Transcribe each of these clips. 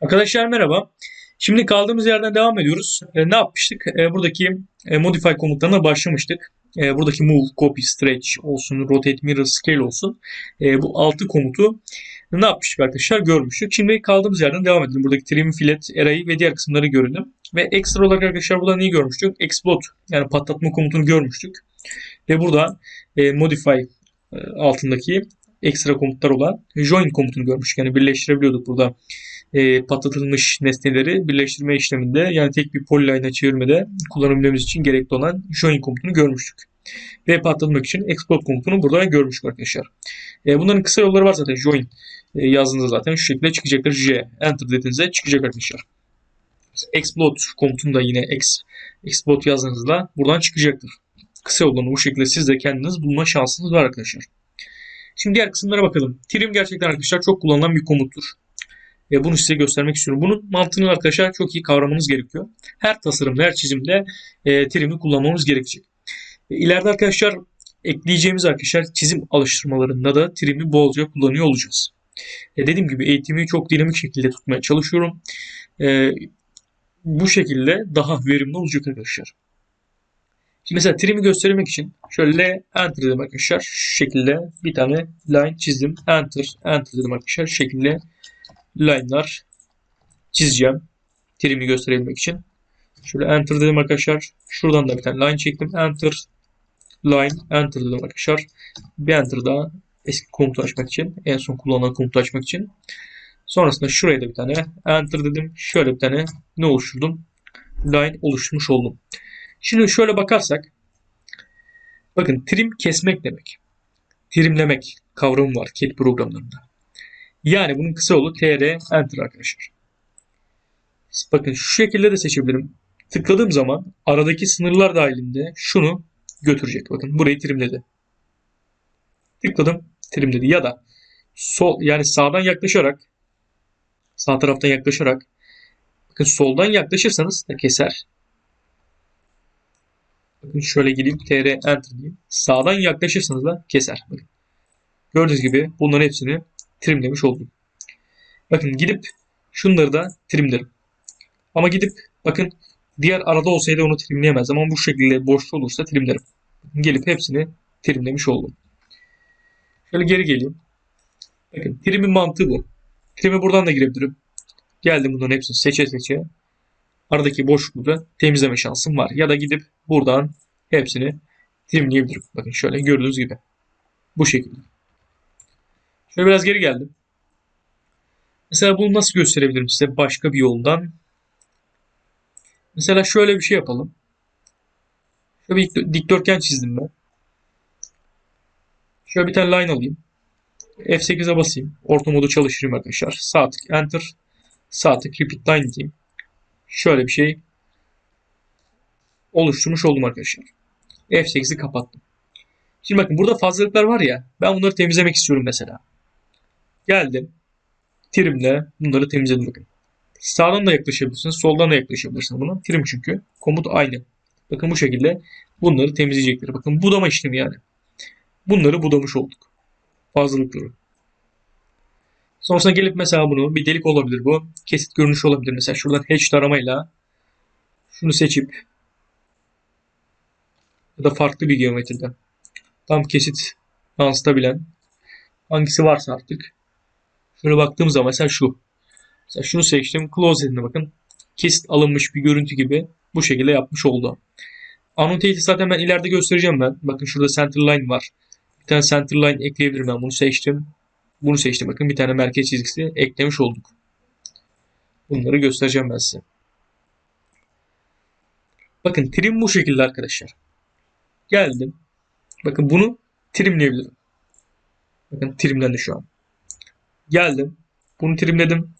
Arkadaşlar merhaba. Şimdi kaldığımız yerden devam ediyoruz. E, ne yapmıştık? E, buradaki e, modify komutlarına başlamıştık. E, buradaki move, copy, stretch olsun, rotate, mirror, scale olsun. E, bu altı komutu ne yapmıştık arkadaşlar? Görmüştük. Şimdi kaldığımız yerden devam edelim. Buradaki trim, fillet, array ve diğer kısımları görelim. Ve ekstra olarak arkadaşlar burada neyi görmüştük? Explode yani patlatma komutunu görmüştük. Ve burada e, modify e, altındaki ekstra komutlar olan join komutunu görmüştük. Yani birleştirebiliyorduk burada e, patlatılmış nesneleri birleştirme işleminde yani tek bir polyline'a çevirmede kullanabilmemiz için gerekli olan join komutunu görmüştük. Ve patlatmak için explode komutunu burada görmüştük arkadaşlar. E, bunların kısa yolları var zaten join e, yazdığınızda zaten şu şekilde çıkacaktır. J enter dediğinizde çıkacak arkadaşlar. Explode komutunu da yine ex, explode yazdığınızda buradan çıkacaktır. Kısa yollarını bu şekilde siz de kendiniz bulma şansınız var arkadaşlar. Şimdi diğer kısımlara bakalım. Trim gerçekten arkadaşlar çok kullanılan bir komuttur. E, bunu size göstermek istiyorum. Bunun mantığını arkadaşlar çok iyi kavramanız gerekiyor. Her tasarımda, her çizimde e, trim'i kullanmamız gerekecek. E, ileride arkadaşlar ekleyeceğimiz arkadaşlar çizim alıştırmalarında da trim'i bolca kullanıyor olacağız. E, dediğim gibi eğitimi çok dinamik şekilde tutmaya çalışıyorum. E, bu şekilde daha verimli olacak arkadaşlar. Mesela trim'i göstermek için şöyle enter dedim arkadaşlar. Şu şekilde bir tane line çizdim. Enter, enter dedim arkadaşlar. Şu şekilde line'lar çizeceğim. Trim'i gösterebilmek için. Şöyle enter dedim arkadaşlar. Şuradan da bir tane line çektim. Enter, line, enter dedim arkadaşlar. Bir enter daha eski komutu açmak için. En son kullanılan komutu açmak için. Sonrasında şuraya da bir tane enter dedim. Şöyle bir tane ne oluşturdum? Line oluşturmuş oldum. Şimdi şöyle bakarsak bakın trim kesmek demek. Trimlemek kavramı var CAD programlarında. Yani bunun kısa yolu TR Enter arkadaşlar. Bakın şu şekilde de seçebilirim. Tıkladığım zaman aradaki sınırlar dahilinde şunu götürecek. Bakın burayı trimledi. Tıkladım trimledi. Ya da sol yani sağdan yaklaşarak sağ taraftan yaklaşarak bakın soldan yaklaşırsanız da keser. Bakın şöyle gireyim. TR Enter diyeyim. Sağdan yaklaşırsanız da keser. Bakın. Gördüğünüz gibi bunların hepsini trimlemiş oldum. Bakın gidip şunları da trimlerim. Ama gidip bakın diğer arada olsaydı onu trimleyemez. Ama bu şekilde boşta olursa trimlerim. Gelip hepsini trimlemiş oldum. Şöyle geri geleyim. Bakın trimin mantığı bu. Trime buradan da girebilirim. Geldim bunların hepsini seçe seçe. Aradaki boşlukları temizleme şansım var. Ya da gidip buradan hepsini trimleyebilirim. Bakın şöyle gördüğünüz gibi. Bu şekilde. Şöyle biraz geri geldim. Mesela bunu nasıl gösterebilirim size başka bir yoldan? Mesela şöyle bir şey yapalım. Şöyle bir dikdörtgen çizdim ben. Şöyle bir tane line alayım. F8'e basayım. Orta modu çalıştırayım arkadaşlar. Sağ tık enter. Sağ tık repeat line diyeyim. Şöyle bir şey oluşturmuş oldum arkadaşlar. F8'i kapattım. Şimdi bakın burada fazlalıklar var ya. Ben bunları temizlemek istiyorum mesela. Geldim. Trimle bunları temizledim bakın. Sağdan da yaklaşabilirsiniz. Soldan da yaklaşabilirsiniz buna. Trim çünkü. Komut aynı. Bakın bu şekilde bunları temizleyecektir. Bakın budama işlemi yani. Bunları budamış olduk. Fazlalıkları. Sonrasında gelip mesela bunu bir delik olabilir bu. Kesit görünüş olabilir. Mesela şuradan hatch taramayla şunu seçip ya da farklı bir geometride tam kesit yansıtabilen hangisi varsa artık Şöyle baktığım zaman mesela şu. Mesela şunu seçtim. Close dediğinde bakın. Kesit alınmış bir görüntü gibi bu şekilde yapmış oldu. Annotate'i zaten ben ileride göstereceğim ben. Bakın şurada center line var. Bir tane center line ekleyebilirim ben. Bunu seçtim. Bunu seçtim. Bakın bir tane merkez çizgisi eklemiş olduk. Bunları göstereceğim ben size. Bakın trim bu şekilde arkadaşlar. Geldim. Bakın bunu trimleyebilirim. Bakın trimlendi şu an. Geldim. Bunu trimledim.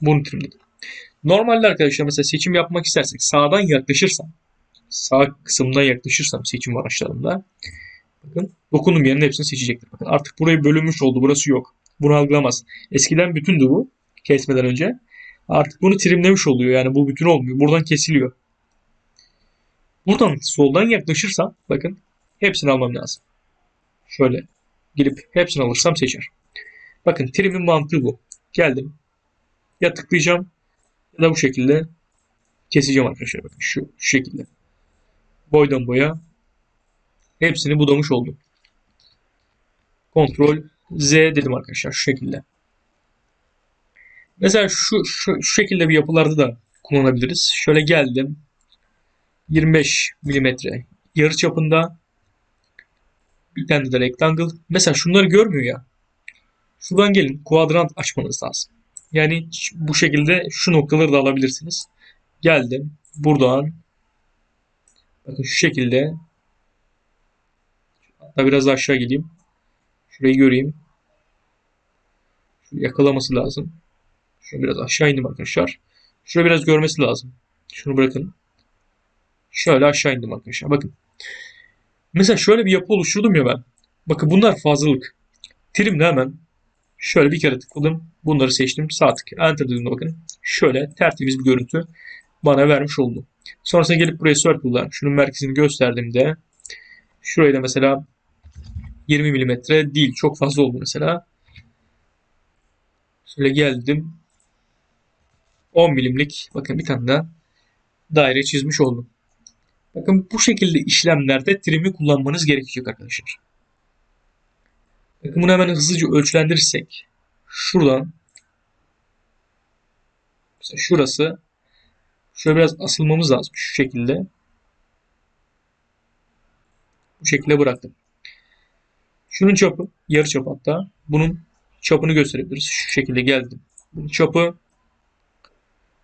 Bunu trimledim. Normalde arkadaşlar mesela seçim yapmak istersek sağdan yaklaşırsam sağ kısımdan yaklaşırsam seçim araçlarında bakın dokunum yerinin hepsini seçecektir. Bakın artık burayı bölünmüş oldu. Burası yok. Bunu algılamaz. Eskiden bütündü bu kesmeden önce. Artık bunu trimlemiş oluyor. Yani bu bütün olmuyor. Buradan kesiliyor. Buradan soldan yaklaşırsam bakın hepsini almam lazım. Şöyle gelip hepsini alırsam seçer. Bakın trim'in mantığı bu. Geldim. Ya tıklayacağım da bu şekilde keseceğim arkadaşlar. Bakın şu, şu şekilde. Boydan boya hepsini budamış oldum. Kontrol Z dedim arkadaşlar şu şekilde. Mesela şu, şu, şu şekilde bir yapılarda da kullanabiliriz. Şöyle geldim. 25 milimetre yarı çapında bir tane de rectangle. Mesela şunları görmüyor ya. Şuradan gelin kuadrant açmanız lazım. Yani bu şekilde şu noktaları da alabilirsiniz. Geldim. Buradan bakın şu şekilde hatta biraz aşağı geleyim. Şurayı göreyim. Şunu yakalaması lazım. Şunu biraz aşağı indim arkadaşlar. Şurayı biraz görmesi lazım. Şunu bırakın. Şöyle aşağı indim arkadaşlar. Bakın. Mesela şöyle bir yapı oluşturdum ya ben. Bakın bunlar fazlalık. Trimle hemen şöyle bir kere tıkladım. Bunları seçtim. Sağ tık. Enter dediğimde bakın. Şöyle tertemiz bir görüntü bana vermiş oldu. Sonrasında gelip buraya Circle'da şunun merkezini gösterdiğimde şurayı da mesela 20 mm değil. Çok fazla oldu mesela. Şöyle geldim. 10 milimlik bakın bir tane daha daire çizmiş oldum. Bakın bu şekilde işlemlerde trim'i kullanmanız gerekecek arkadaşlar. Bakın bunu hemen hızlıca ölçülendirirsek şuradan mesela şurası şöyle biraz asılmamız lazım şu şekilde. Bu şekilde bıraktım. Şunun çapı yarı çap hatta. Bunun çapını gösterebiliriz. Şu şekilde geldim. Bunun çapı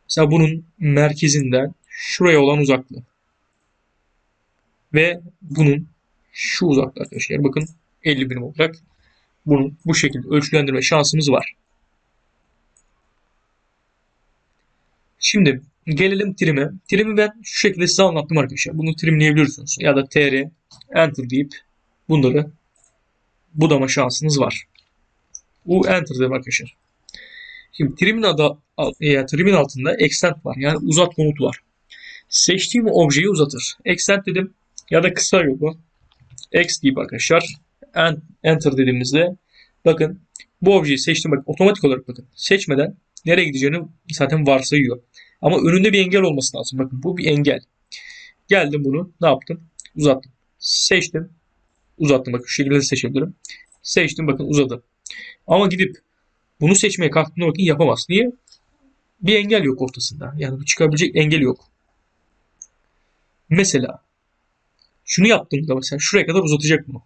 mesela bunun merkezinden şuraya olan uzaklığı. Ve bunun şu uzaklığı arkadaşlar. Bakın 50 birim olarak bunu bu şekilde ölçülendirme şansımız var. Şimdi gelelim trim'e. Trim'i ben şu şekilde size anlattım arkadaşlar. Bunu trimleyebiliyorsunuz. Ya da tr enter deyip bunları budama şansınız var. Bu enter dedim arkadaşlar. Şimdi trim'in adı yani trim'in altında extend var. Yani uzat komutu var. Seçtiğim objeyi uzatır. Extend dedim ya da kısa yolu X deyip arkadaşlar enter dediğimizde bakın bu objeyi seçtim. Bakın otomatik olarak bakın seçmeden nereye gideceğini zaten varsayıyor. Ama önünde bir engel olması lazım. Bakın bu bir engel. Geldim bunu ne yaptım? Uzattım. Seçtim. Uzattım. Bakın şu şekilde seçebilirim. Seçtim bakın uzadı. Ama gidip bunu seçmeye kalktığında bakın yapamaz. Niye? Bir engel yok ortasında. Yani çıkabilecek engel yok. Mesela şunu yaptığımda mesela şuraya kadar uzatacak mı?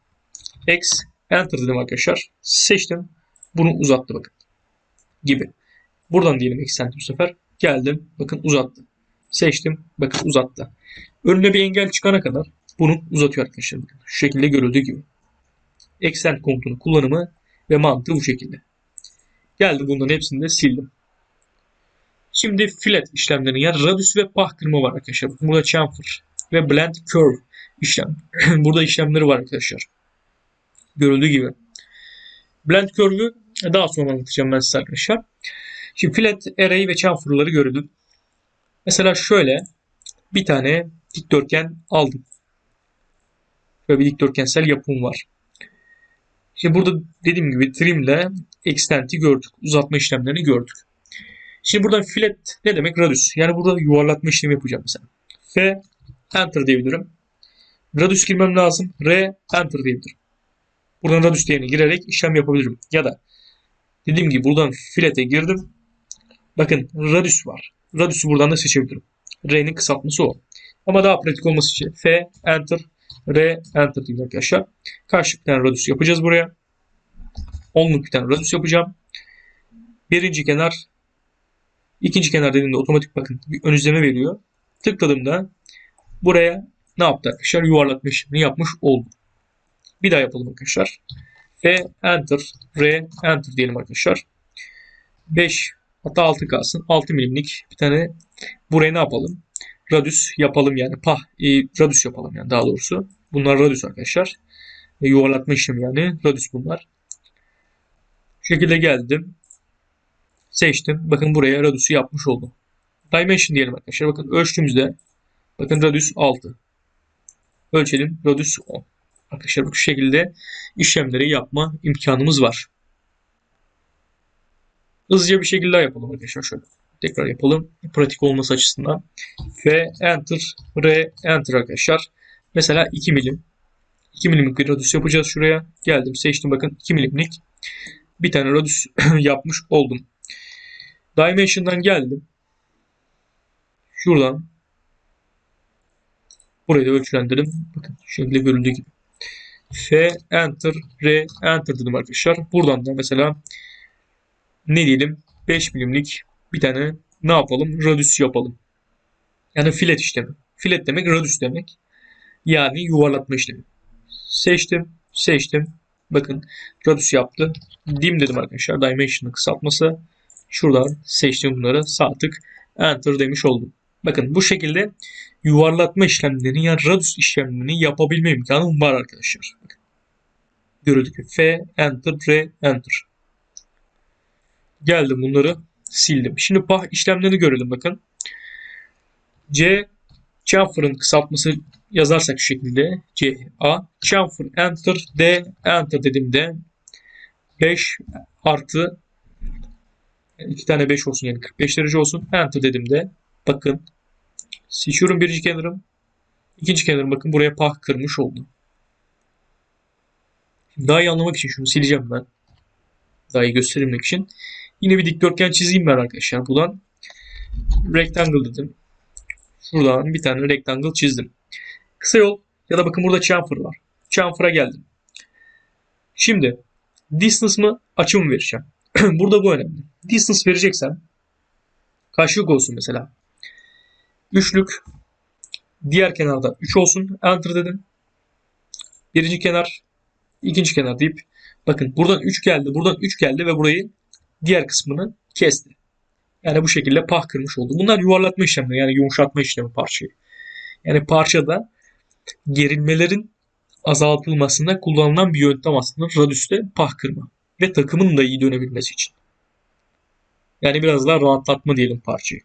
X Enter dedim arkadaşlar. Seçtim. Bunu uzattı bakın. Gibi. Buradan diyelim X bu sefer. Geldim. Bakın uzattı. Seçtim. Bakın uzattı. Önüne bir engel çıkana kadar bunu uzatıyor arkadaşlar. Bakın. Şu şekilde görüldüğü gibi. Extend komutunun kullanımı ve mantığı bu şekilde. Geldi bunların hepsini de sildim. Şimdi filet işlemlerinin yani radius ve pah kırma var arkadaşlar. Burada chamfer ve blend curve işlem. Burada işlemleri var arkadaşlar. Görüldüğü gibi. Blend curve'ü daha sonra anlatacağım ben size arkadaşlar. Şimdi filet, array ve chamfer'ları gördüm. Mesela şöyle bir tane dikdörtgen aldım. Böyle bir dikdörtgensel yapım var. Şimdi burada dediğim gibi trim ile extent'i gördük. Uzatma işlemlerini gördük. Şimdi buradan filet ne demek? Radius. Yani burada yuvarlatma işlemi yapacağım mesela. F enter diyebilirim. Radius girmem lazım. R enter diyebilirim. Buradan radius değerini girerek işlem yapabilirim. Ya da dediğim gibi buradan filete girdim. Bakın radius var. Radius'u buradan da seçebilirim. R'nin kısaltması o. Ama daha pratik olması için F enter R enter diyeyim arkadaşlar. Karşı bir tane radius yapacağız buraya. Onluk bir tane radius yapacağım. Birinci kenar ikinci kenar dediğimde otomatik bakın bir ön izleme veriyor. Tıkladığımda buraya ne yaptı arkadaşlar? Yuvarlatma işlemini yapmış oldu. Bir daha yapalım arkadaşlar. F enter R enter diyelim arkadaşlar. 5 hatta 6 kalsın. 6 milimlik bir tane buraya ne yapalım? Radius yapalım yani. Pah e, radius yapalım yani daha doğrusu. Bunlar radius arkadaşlar. E, yuvarlatma işlemi yani. Radius bunlar. Şu şekilde geldim. Seçtim. Bakın buraya radius'u yapmış oldum. Dimension diyelim arkadaşlar. Bakın ölçtüğümüzde bakın radius 6. Ölçelim. Radius 10. Arkadaşlar bu şekilde işlemleri yapma imkanımız var. Hızlıca bir şekilde yapalım arkadaşlar şöyle. Tekrar yapalım. Pratik olması açısından. F enter, R enter arkadaşlar. Mesela 2 milim. 2 milimlik bir radius yapacağız şuraya. Geldim seçtim bakın 2 milimlik. Bir tane radius yapmış oldum. Dimension'dan geldim. Şuradan burayı da ölçülendirdim. Bakın şekilde görüldüğü gibi. F enter R enter dedim arkadaşlar. Buradan da mesela ne diyelim 5 milimlik bir tane ne yapalım? Radius yapalım. Yani filet işlemi. Filet demek radius demek. Yani yuvarlatma işlemi. Seçtim. Seçtim. Bakın radius yaptı. Dim dedim arkadaşlar. Dimension'ın kısaltması. Şuradan seçtim bunları. Sağ tık enter demiş oldum. Bakın bu şekilde yuvarlatma işlemlerini yani radius işlemlerini yapabilme imkanım var arkadaşlar. Bakın. Görüldü ki F, Enter, R, Enter. Geldim bunları sildim. Şimdi pah işlemlerini görelim bakın. C, chamfer'ın kısaltması yazarsak şu şekilde C, A, chamfer, Enter, D, Enter dediğimde 5 artı yani iki tane 5 olsun yani 45 derece olsun. Enter dediğimde bakın seçiyorum birinci kenarım. İkinci kenarım bakın buraya pah kırmış oldu. Daha iyi anlamak için şunu sileceğim ben. Daha iyi gösterebilmek için. Yine bir dikdörtgen çizeyim ben arkadaşlar. Buradan rectangle dedim. Şuradan bir tane rectangle çizdim. Kısa yol ya da bakın burada chamfer var. Chamfer'a geldim. Şimdi distance mı açı mı vereceğim? burada bu önemli. Distance vereceksem kaçlık olsun mesela. Üçlük diğer kenarda 3 olsun. Enter dedim. Birinci kenar ikinci kenar deyip bakın buradan 3 geldi. Buradan 3 geldi ve burayı diğer kısmını kesti. Yani bu şekilde pah kırmış oldu. Bunlar yuvarlatma işlemleri yani yumuşatma işlemi parçayı. Yani parçada gerilmelerin azaltılmasında kullanılan bir yöntem aslında radüste pah kırma ve takımın da iyi dönebilmesi için. Yani biraz daha rahatlatma diyelim parçayı.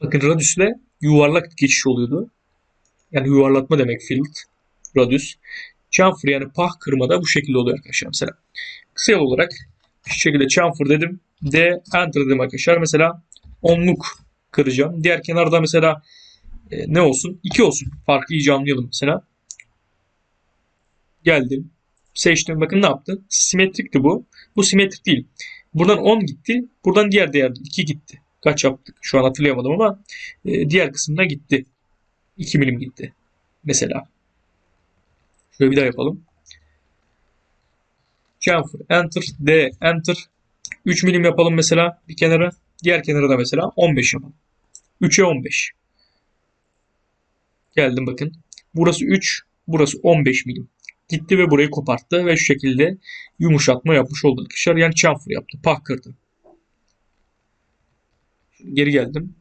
Bakın radüsle yuvarlak geçiş oluyordu. Yani yuvarlatma demek field, radüs. Chamfer yani pah kırma da bu şekilde oluyor arkadaşlar mesela. Kısa olarak şu şekilde chamfer dedim. D enter dedim arkadaşlar. Mesela onluk kıracağım. Diğer kenarda mesela e, ne olsun? 2 olsun. Farkı iyice anlayalım mesela. Geldim. Seçtim. Bakın ne yaptı? Simetrikti bu. Bu simetrik değil. Buradan 10 gitti. Buradan diğer değer 2 gitti. Kaç yaptık? Şu an hatırlayamadım ama e, diğer kısımda gitti. 2 milim gitti. Mesela. Şöyle bir daha yapalım. Chamfer, enter, D, enter. 3 milim yapalım mesela bir kenara. Diğer kenara da mesela 15 yapalım. 3'e 15. Geldim bakın. Burası 3, burası 15 milim. Gitti ve burayı koparttı ve şu şekilde yumuşatma yapmış oldu arkadaşlar. Yani chamfer yaptı. Pah kırdı. Geri geldim.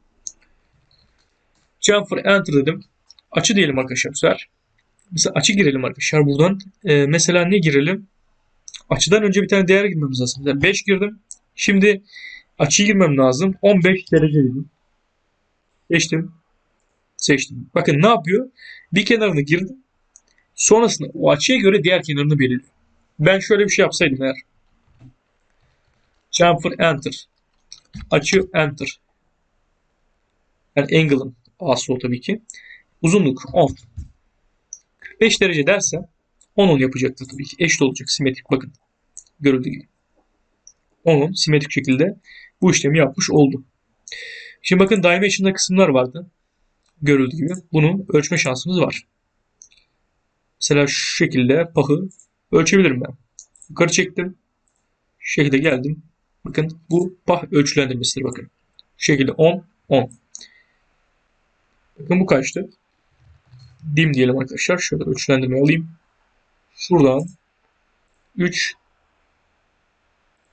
Chamfer enter dedim. Açı diyelim arkadaşlar bu sefer. Mesela açı girelim arkadaşlar buradan. Ee, mesela ne girelim? Açıdan önce bir tane değer girmemiz lazım. Mesela 5 girdim. Şimdi açı girmem lazım. 15 derece dedim. Seçtim. Seçtim. Bakın ne yapıyor? Bir kenarını girdim. Sonrasında o açıya göre diğer kenarını belirliyor. Ben şöyle bir şey yapsaydım eğer. Chamfer enter. Açı enter. Yani angle'ın A'sı o tabii ki. Uzunluk 10. 45 derece derse 10 10 yapacaktır tabii ki. Eşit olacak simetrik bakın. Görüldüğü gibi. 10 10 simetrik şekilde bu işlemi yapmış oldu. Şimdi bakın dimension'da kısımlar vardı. Görüldüğü gibi. Bunu ölçme şansımız var. Mesela şu şekilde pahı ölçebilirim ben. Yukarı çektim. Şu şekilde geldim. Bakın bu pah ölçülendirmesidir bakın. Şu şekilde 10 10. Bakın bu kaçtı? Dim diyelim arkadaşlar. Şöyle ölçülendirme alayım. Şuradan 3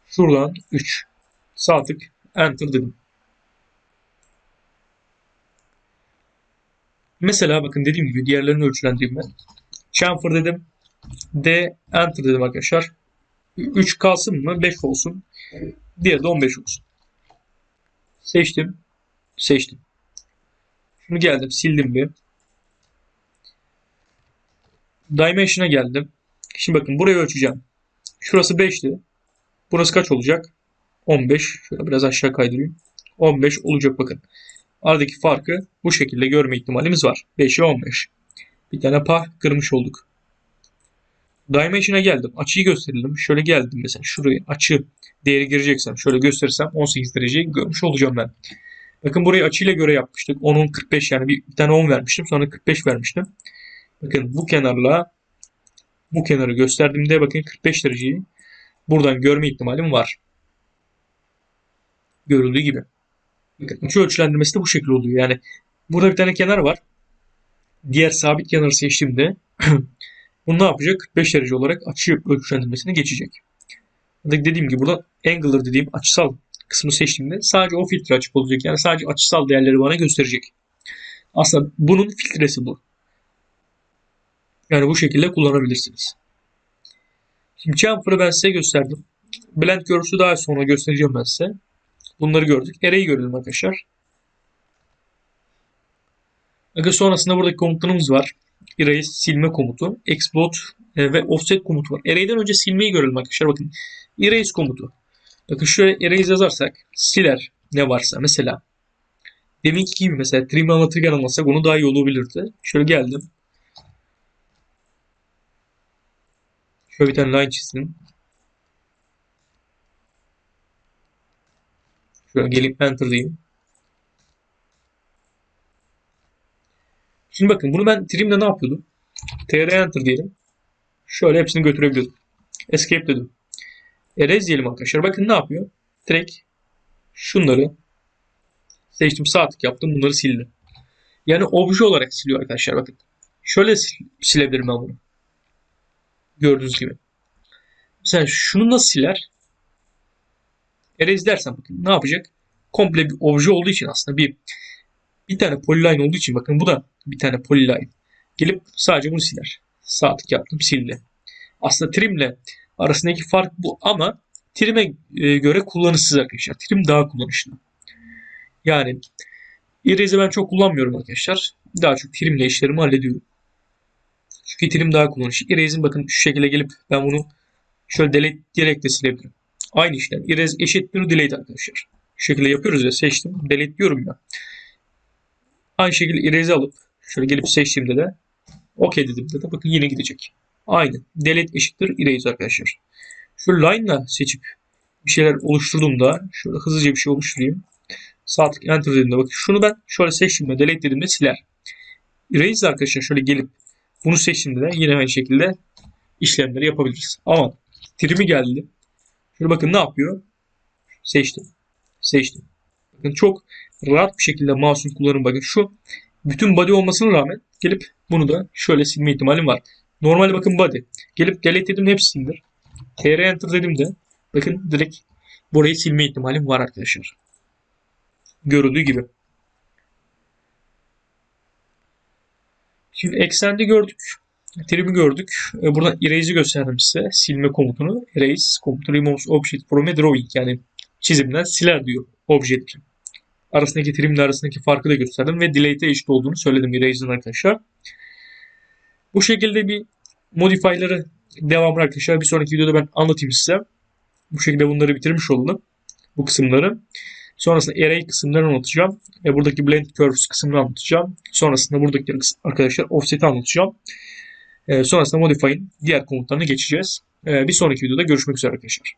Şuradan 3. Sağ tık enter dedim. Mesela bakın dediğim gibi diğerlerini ölçülendireyim ben. Chamfer dedim. D enter dedim arkadaşlar. 3 kalsın mı? 5 olsun. Diğeri de 15 olsun. Seçtim. Seçtim. Şunu geldim. Sildim bir. Dimension'a geldim. Şimdi bakın burayı ölçeceğim. Şurası 5'ti. Burası kaç olacak? 15. Şöyle biraz aşağı kaydırayım. 15 olacak bakın. Aradaki farkı bu şekilde görme ihtimalimiz var. 5'e 15. Bir tane pah kırmış olduk. Dimension'a geldim. Açıyı gösterelim. Şöyle geldim mesela. Şuraya açı değeri gireceksem şöyle gösterirsem 18 dereceyi görmüş olacağım ben. Bakın burayı açıyla göre yapmıştık. 10'un 45 yani bir, bir tane 10 vermiştim. Sonra 45 vermiştim. Bakın bu kenarla bu kenarı gösterdiğimde bakın 45 dereceyi buradan görme ihtimalim var. Görüldüğü gibi. Bakın açı ölçülendirmesi de bu şekilde oluyor. Yani burada bir tane kenar var. Diğer sabit kenarı seçtiğimde bunu ne yapacak? 45 derece olarak açı ölçülendirmesine geçecek. Dediğim gibi burada angler dediğim açısal kısmı seçtiğimde sadece o filtre açık olacak. Yani sadece açısal değerleri bana gösterecek. Aslında bunun filtresi bu. Yani bu şekilde kullanabilirsiniz. Şimdi chamfer'ı ben size gösterdim. Blend görüntüsü daha sonra göstereceğim ben size. Bunları gördük. Array'i görelim arkadaşlar. Bakın sonrasında buradaki komutlarımız var. Erase silme komutu, explode ve offset komutu var. Array'den önce silmeyi görelim arkadaşlar. Bakın erase komutu. Bakın şöyle erase yazarsak siler ne varsa mesela deminki gibi mesela trigger almasak onu daha iyi olabilirdi. Şöyle geldim. Şöyle bir tane line çizdim. Şöyle gelip enter diyeyim. Şimdi bakın bunu ben trim'de ne yapıyordum? tr enter diyelim. Şöyle hepsini götürebiliyordum. Escape dedim. Erase diyelim arkadaşlar. Bakın ne yapıyor? Direkt şunları seçtim sağ tık yaptım. Bunları sildi. Yani obje olarak siliyor arkadaşlar bakın. Şöyle silebilirim ben bunu. Gördüğünüz gibi. Mesela şunu nasıl siler? Erase dersen bakın ne yapacak? Komple bir obje olduğu için aslında bir bir tane polyline olduğu için bakın bu da bir tane polyline. Gelip sadece bunu siler. Sağ tık yaptım sildi. Aslında trimle arasındaki fark bu ama trim'e e, göre kullanışsız arkadaşlar. Trim daha kullanışlı. Yani erase'i ben çok kullanmıyorum arkadaşlar. Daha çok trimle işlerimi hallediyorum. Çünkü trim daha kullanışlı. Erase'in bakın şu şekilde gelip ben bunu şöyle delete diyerek de silebilirim. Aynı işlem. Erase eşittir delete arkadaşlar. Şu şekilde yapıyoruz ya seçtim. Delete diyorum ya. Aynı şekilde erase alıp şöyle gelip seçtiğimde de OK dediğimde de bakın yine gidecek. Aynı. Delete eşittir erase arkadaşlar. Şu line'la seçip bir şeyler oluşturduğumda şöyle hızlıca bir şey oluşturayım. Sağ tık enter dediğimde bakın şunu ben şöyle seçtiğimde delete dediğimde siler. Erase arkadaşlar şöyle gelip bunu seçtiğimde de yine aynı şekilde işlemleri yapabiliriz. Ama trim'i geldi. Şöyle bakın ne yapıyor? Seçtim. Seçtim. Bakın çok rahat bir şekilde mouse'un kullanım bakın şu bütün body olmasına rağmen gelip bunu da şöyle silme ihtimalim var. Normalde bakın body. Gelip delete dedim hepsi silindir. tr enter dedim de bakın direkt burayı silme ihtimalim var arkadaşlar. Görüldüğü gibi. Şimdi eksende gördük. Trim'i gördük. E, buradan erase'i gösterdim size. Silme komutunu. Erase komutu removes object from a drawing. Yani çizimden siler diyor objeleri. Arasındaki trimle arasındaki farkı da gösterdim ve delete'e eşit olduğunu söyledim erase'in arkadaşlar. Bu şekilde bir modify'ları devam arkadaşlar. Bir sonraki videoda ben anlatayım size. Bu şekilde bunları bitirmiş oldum. Bu kısımları. Sonrasında array kısımlarını anlatacağım. Ve buradaki blend curves kısmını anlatacağım. Sonrasında buradaki arkadaşlar offset'i anlatacağım. E, sonrasında modify'in diğer komutlarına geçeceğiz. E, bir sonraki videoda görüşmek üzere arkadaşlar.